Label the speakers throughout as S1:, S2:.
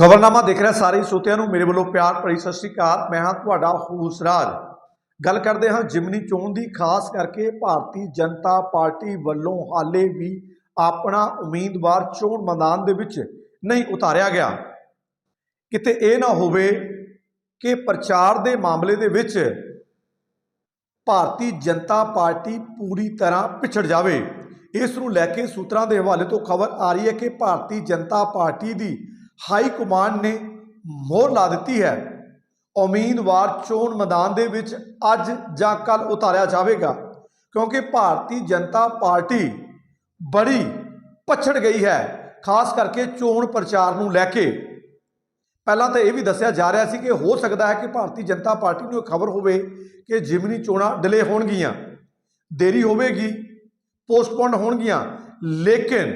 S1: ਖਬਰਨਾਮਾ ਦੇਖ ਰਿਹਾ ਸਾਰੇ ਸਰੋਤਿਆਂ ਨੂੰ। ਮੇਰੇ ਵੱਲੋਂ ਪਿਆਰ ਭਰੀ ਸਤਿ ਸ੍ਰੀ ਅਕਾਲ। ਮੈਂ ਹਾਂ ਤੁਹਾਡਾ ਹੂਸਰਾਜ। ਗੱਲ ਕਰਦੇ ਹਾਂ ਜਿਮਨੀ ਚੋਣ ਦੀ। ਖਾਸ ਕਰਕੇ ਭਾਰਤੀ ਜਨਤਾ ਪਾਰਟੀ ਵੱਲੋਂ ਹਾਲੇ ਵੀ ਆਪਣਾ ਉਮੀਦਵਾਰ ਚੋਣ ਮੈਦਾਨ ਦੇ ਵਿੱਚ ਨਹੀਂ ਉਤਾਰਿਆ ਗਿਆ। ਕਿਤੇ ਇਹ ਨਾ ਹੋਵੇ ਕਿ ਪ੍ਰਚਾਰ ਦੇ ਮਾਮਲੇ ਦੇ ਵਿੱਚ ਭਾਰਤੀ ਜਨਤਾ ਪਾਰਟੀ ਪੂਰੀ ਤਰ੍ਹਾਂ ਪਿਛੜ ਜਾਵੇ। ਇਸ ਨੂੰ ਲੈ ਕੇ ਸੂਤਰਾਂ ਦੇ ਹਵਾਲੇ ਤੋਂ ਖਬਰ ਆ ਰਹੀ ਹੈ ਕਿ ਭਾਰਤੀ ਜਨਤਾ ਪਾਰਟੀ ਦੀ ਹਾਈ ਕਮਾਂਡ ਨੇ ਮੋਹਰ ਲਾ ਦਿੱਤੀ ਹੈ। ਉਮੀਦਵਾਰ ਚੋਣ ਮੈਦਾਨ ਦੇ ਵਿੱਚ ਅੱਜ ਜਾਂ ਕੱਲ ਉਤਾਰਿਆ ਜਾਵੇਗਾ, ਕਿਉਂਕਿ ਭਾਰਤੀ ਜਨਤਾ ਪਾਰਟੀ ਬੜੀ ਪਛੜ ਗਈ ਹੈ, ਖਾਸ ਕਰਕੇ ਚੋਣ ਪ੍ਰਚਾਰ ਨੂੰ ਲੈ ਕੇ। ਪਹਿਲਾਂ ਤਾਂ ਇਹ ਵੀ ਦੱਸਿਆ ਜਾ ਰਿਹਾ ਸੀ ਕਿ ਹੋ ਸਕਦਾ ਹੈ ਕਿ ਭਾਰਤੀ ਜਨਤਾ ਪਾਰਟੀ ਨੂੰ ਖਬਰ ਹੋਵੇ ਕਿ ਜਿਮਨੀ ਚੋਣਾਂ ਡਿਲੇ ਹੋਣਗੀਆਂ, ਦੇਰੀ ਹੋਵੇਗੀ ਪੋਸਟਪੋਨ ਹੋਣਗੀਆਂ, ਲੇਕਿਨ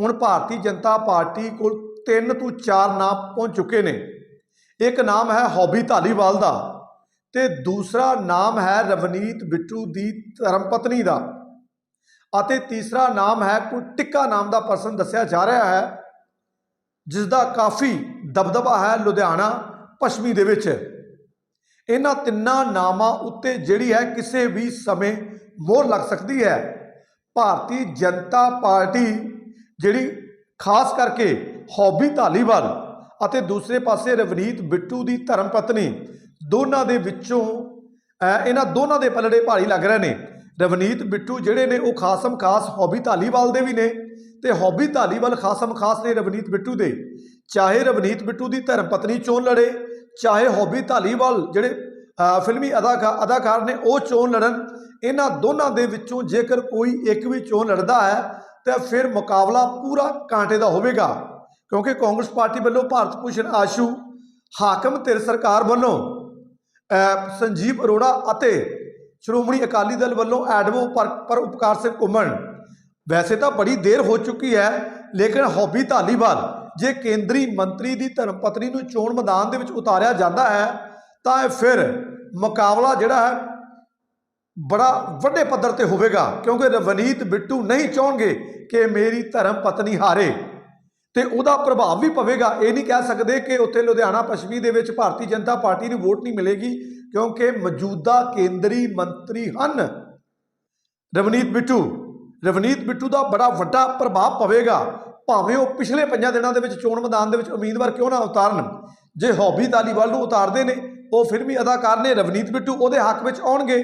S1: ਹੁਣ ਭਾਰਤੀ ਜਨਤਾ ਪਾਰਟੀ ਕੋਲ ਤਿੰਨ ਤੋਂ ਚਾਰ ਨਾਮ ਪਹੁੰਚ ਚੁੱਕੇ ਨੇ। ਇੱਕ ਨਾਮ ਹੈ ਹੌਬੀ ਧਾਲੀਵਾਲ ਦਾ ਤੇ ਦੂਸਰਾ ਨਾਮ ਹੈ ਰਵਨੀਤ ਬਿੱਟੂ ਦੀ ਧਰਮਪਤਨੀ ਦਾ ਅਤੇ ਤੀਸਰਾ ਨਾਮ ਹੈ ਕੋਈ ਟਿੱਕਾ ਨਾਮ ਦਾ ਪਰਸਨ ਦੱਸਿਆ ਜਾ ਰਿਹਾ ਹੈ ਜਿਸ ਦਾ ਕਾਫੀ ਦਬਦਬਾ ਹੈ ਲੁਧਿਆਣਾ, ਪੱਛਮੀ ਦੇ ਵਿੱਚ। ਇਹਨਾਂ ਤਿੰਨਾਂ ਨਾਮਾਂ ਉੱਤੇ ਜਿਹੜੀ ਹੈ ਕਿਸੇ ਵੀ ਸਮੇਂ ਮੋਹਰ ਲੱਗ ਸਕਦੀ ਹੈ। ਭਾਰਤੀ ਜਨਤਾ ਪਾਰਟੀ ਜਿਹੜੀ ਖਾਸ ਕਰਕੇ ਹੌਬੀ ਧਾਲੀਵਾਲ ਅਤੇ ਦੂਸਰੇ ਪਾਸੇ ਰਵਨੀਤ ਬਿੱਟੂ ਦੀ ਧਰਮ ਪਤਨੀ। ਦੋਨਾਂ ਦੇ ਵਿੱਚੋਂ ਇਹਨਾਂ ਦੋਨਾਂ ਦੇ ਪਲੜੇ ਭਾਰੀ ਲੱਗ ਰਹੇ ਨੇ। ਰਵਨੀਤ ਬਿੱਟੂ ਜਿਹੜੇ ਨੇ, ਉਹ ਖਾਸਮ ਖਾਸ ਹੌਬੀ ਧਾਲੀਵਾਲ ਦੇ ਵੀ ਨੇ ਤੇ ਹੌਬੀ ਧਾਲੀਵਾਲ ਖਾਸਮ ਖਾਸ ਨੇ ਰਵਨੀਤ ਬਿੱਟੂ ਦੇ। ਚਾਹੇ ਰਵਨੀਤ ਬਿੱਟੂ ਦੀ ਧਰਮ ਪਤਨੀ ਚੋਣ ਲੜੇ, ਚਾਹੇ ਹੌਬੀ ਧਾਲੀਵਾਲ ਜਿਹੜੇ ਫਿਲਮੀ ਅਦਾਕਾਰ ਅਦਾਕਾਰ ਨੇ, ਉਹ ਚੋਣ ਲੜਨ। ਇਹਨਾਂ ਦੋਨਾਂ ਦੇ ਵਿੱਚੋਂ ਜੇਕਰ ਕੋਈ ਇੱਕ ਵੀ ਚੋਣ ਲੜਦਾ ਹੈ, ਤਾਂ ਫਿਰ ਮੁਕਾਬਲਾ ਪੂਰਾ ਕਾਂਟੇ ਦਾ ਹੋਵੇਗਾ। ਕਿਉਂਕਿ ਕਾਂਗਰਸ ਪਾਰਟੀ ਵੱਲੋਂ ਭਾਰਤ ਭੂਸ਼ਣ ਆਸ਼ੂ, ਹਾਕਮ ਧਿਰ ਸਰਕਾਰ ਵੱਲੋਂ ਸੰਜੀਵ ਅਰੋੜਾ ਅਤੇ ਸ਼੍ਰੋਮਣੀ ਅਕਾਲੀ ਦਲ ਵੱਲੋਂ ਐਡਵੋ ਪਰ ਪਰ ਉਪਕਾਰ ਸਿੰਘ ਘੁੰਮਣ। ਵੈਸੇ ਤਾਂ ਬੜੀ ਦੇਰ ਹੋ ਚੁੱਕੀ ਹੈ, ਲੇਕਿਨ ਹੌਬੀ ਧਾਲੀਵਾਲ, ਜੇ ਕੇਂਦਰੀ ਮੰਤਰੀ ਦੀ ਧਰਮ ਪਤਨੀ ਨੂੰ ਚੋਣ ਮੈਦਾਨ ਦੇ ਵਿੱਚ ਉਤਾਰਿਆ ਜਾਂਦਾ ਹੈ, ਤਾਂ ਇਹ ਫਿਰ ਮੁਕਾਬਲਾ ਜਿਹੜਾ ਹੈ, ਬੜਾ ਵੱਡੇ ਪੱਧਰ ਤੇ ਹੋਵੇਗਾ। ਕਿਉਂਕਿ ਰਵਨੀਤ ਬਿੱਟੂ ਨਹੀਂ ਚਾਹਣਗੇ ਕਿ ਮੇਰੀ ਧਰਮ ਪਤਨੀ ਹਾਰੇ। ਤੇ ਉਹਦਾ ਪ੍ਰਭਾਵ ਵੀ ਪਵੇਗਾ। ਇਹ ਨਹੀਂ ਕਹਿ ਸਕਦੇ ਕਿ ਉੱਥੇ ਲੁਧਿਆਣਾ ਪੱਛਮੀ ਦੇ ਵਿੱਚ ਭਾਰਤੀ ਜਨਤਾ ਪਾਰਟੀ ਨੂੰ ਵੋਟ ਨਹੀਂ ਮਿਲੇਗੀ, ਕਿਉਂਕਿ ਮੌਜੂਦਾ ਕੇਂਦਰੀ ਮੰਤਰੀ ਹਨ ਰਵਨੀਤ ਬਿੱਟੂ। ਰਵਨੀਤ ਬਿੱਟੂ ਦਾ ਬੜਾ ਵੱਡਾ ਪ੍ਰਭਾਵ ਪਵੇਗਾ। ਭਾਵੇਂ ਉਹ ਪਿਛਲੇ ਪੰਜਾਂ ਦਿਨਾਂ ਦੇ ਵਿੱਚ ਚੋਣ ਮੈਦਾਨ ਦੇ ਵਿੱਚ ਉਮੀਦਵਾਰ ਕਿਉਂ ਨਾ ਉਤਾਰਨ, ਜੇ ਹੌਬੀ ਧਾਲੀਵਾਲ ਨੂੰ ਉਤਾਰਦੇ ਨੇ, ਉਹ ਫਿਰ ਵੀ ਅਦਾਕਾਰ ਨੇ ਰਵਨੀਤ ਬਿੱਟੂ ਉਹਦੇ ਹੱਕ ਵਿੱਚ ਆਉਣਗੇ।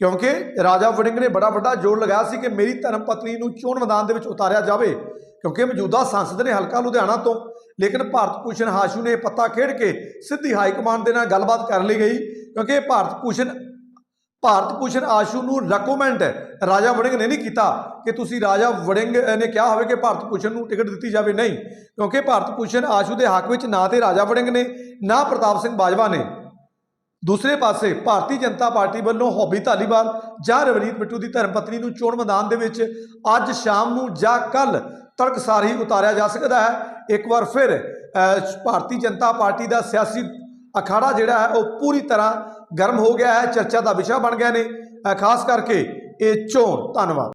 S1: ਕਿਉਂਕਿ ਰਾਜਾ ਵੜਿੰਗ ਨੇ ਬੜਾ ਵੱਡਾ ਜੋਰ ਲਗਾਇਆ ਸੀ ਕਿ ਮੇਰੀ ਧਰਮ ਪਤਨੀ ਨੂੰ ਚੋਣ ਮੈਦਾਨ ਦੇ ਵਿੱਚ ਉਤਾਰਿਆ ਜਾਵੇ। ਕਿਉਂਕਿ ਮੌਜੂਦਾ ਸੰਸਦ ਨੇ ਹਲਕਾ ਲੁਧਿਆਣਾ ਤੋਂ, ਲੇਕਿਨ ਭਾਰਤ ਭੂਸ਼ਣ ਹਾਸ਼ੂ ਨੇ ਪੱਤਾ ਖੇਡ ਕੇ ਸਿੱਧੀ ਹਾਈ ਕਮਾਂਡ ਦੇ ਨਾਲ ਗੱਲਬਾਤ ਕਰ ਲਈ ਗਈ, ਕਿਉਂਕਿ ਭਾਰਤ ਭੂਸ਼ਣ ਭਾਰਤ ਭੂਸ਼ਣ ਆਸ਼ੂ ਨੂੰ ਰეკਮੈਂਡ ਰਾਜਾ ਵੜਿੰਗ ਨੇ ਨਹੀਂ ਕੀਤਾ ਕਿ ਤੁਸੀਂ ਰਾਜਾ ਵੜਿੰਗ ਨੇ ਕਿਹਾ ਹੋਵੇ ਕਿ ਭਾਰਤ ਭੂਸ਼ਣ ਨੂੰ ਟਿਕਟ ਦਿੱਤੀ ਜਾਵੇ। ਨਹੀਂ, ਕਿਉਂਕਿ ਭਾਰਤ ਭੂਸ਼ਣ ਆਸ਼ੂ ਦੇ ਹੱਕ ਵਿੱਚ ਨਾ ਤੇ ਰਾਜਾ ਵੜਿੰਗ ਨੇ, ਨਾ ਪ੍ਰਤਾਪ ਸਿੰਘ ਬਾਜਵਾ ਨੇ। ਦੂਸਰੇ ਪਾਸੇ, ਭਾਰਤੀ ਜਨਤਾ ਪਾਰਟੀ ਵੱਲੋਂ ਹੌਬੀ ਧਾਲੀਵਾਲ ਜਾਂ ਰਵਨੀਤ ਬਿੱਟੂ ਦੀ ਧਰਮ ਪਤਨੀ ਨੂੰ ਚੋਣ ਮੈਦਾਨ ਦੇ ਵਿੱਚ ਅੱਜ ਸ਼ਾਮ ਨੂੰ ਜਾਂ ਕੱਲ ਤੜਕਸਾਰ ਹੀ ਉਤਾਰਿਆ ਜਾ ਸਕਦਾ ਹੈ। ਇੱਕ ਵਾਰ ਫਿਰ ਭਾਰਤੀ ਜਨਤਾ ਪਾਰਟੀ ਦਾ ਸਿਆਸੀ ਅਖਾੜਾ ਜਿਹੜਾ ਹੈ, ਉਹ ਪੂਰੀ ਤਰ੍ਹਾਂ ਗਰਮ ਹੋ ਗਿਆ ਹੈ। ਚਰਚਾ ਦਾ ਵਿਸ਼ਾ ਬਣ ਗਿਆ ਨੇ। ਖਾਸ ਕਰਕੇ ਇਹ ਚੋਣ। ਧੰਨਵਾਦ।